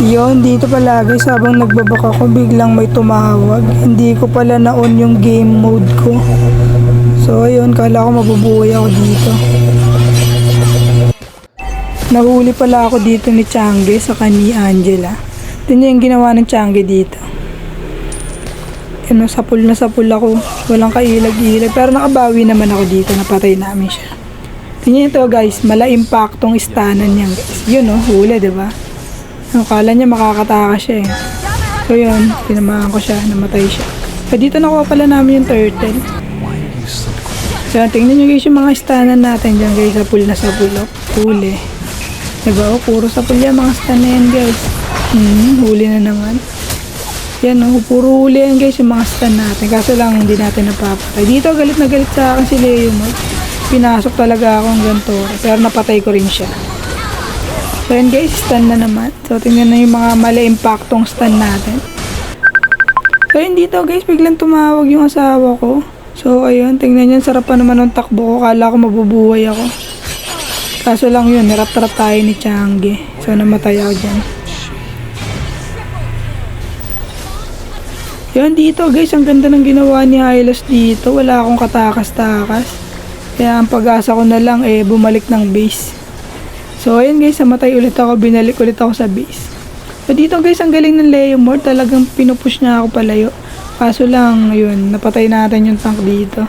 Yon, dito palagi sabang nagbabaka ko biglang may tumawag. Hindi ko pala na-on yung game mode ko. So ayun, kala ko mabubuhay ako dito. Nahuli pala ako dito ni Changi sa ni Angela. Tingnan yung ginawa ng Changi dito. Ano, sapul na sapul ako. Walang kailag-ilag. Pero nakabawi naman ako dito. Napatay namin siya. Tingnan ito guys. Mala impaktong istanan niyan guys. Yun oh, huli ba? Ano, kala niya makakataka siya eh. So yun, tinamaan ko siya. Namatay siya. So dito nakuha pala namin yung turtle. So tingnan nyo guys yung mga istanan natin dyan guys. Sapul na sapul. Oh, huli. Diba? Oh, puro sapul yan mga stan yan guys. Hmm, huli na naman. Yan oh, puro huli yan guys yung mga stand natin. Kaso lang hindi natin napapatay. Dito galit na galit sa akin si Leo mo. Pinasok talaga ako ang ganito. Pero napatay ko rin siya. So yan guys, stand na naman. So tingnan na yung mga mali impaktong stand natin. So yun dito guys, biglang tumawag yung asawa ko. So ayun, tingnan nyo, sarap pa naman ng takbo ko. Kala ko mabubuhay ako. Kaso lang yun, nirap-trap tayo ni Changi. So namatay ako dyan. Yan dito guys, ang ganda ng ginawa ni Hylos dito. Wala akong katakas-takas. Kaya ang pag-asa ko na lang eh bumalik ng base. So ayun guys, namatay ulit ako, binalik ulit ako sa base. So dito guys, ang galing ng Leo Mort. Talagang pinupush niya ako palayo. Kaso lang, yun, napatay natin yung tank dito.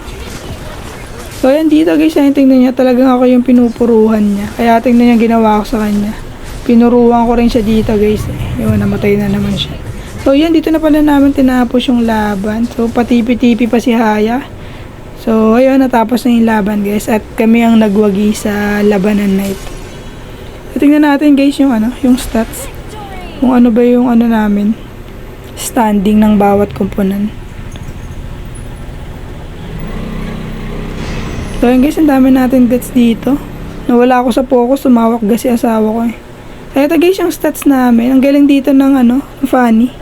So ayan dito guys, ayun, tingnan niya talagang ako yung pinupuruhan niya. Kaya tingnan niya ginawa ko sa kanya. Pinuruan ko rin siya dito guys. Eh. Yun, namatay na naman siya. So yan, dito na pala namin tinapos yung laban. So patipi-tipi pa si Haya. So ayun, natapos na yung laban guys. At kami ang nagwagi sa labanan na ito. Tingnan natin guys yung ano, yung stats. Kung ano ba yung ano namin. Standing ng bawat komponan. So yun guys, ang dami natin bets dito. Nawala ako sa focus, tumawak gas si asawa ko eh. Kaya ito guys yung stats namin. Ang galing dito ng ano, funny.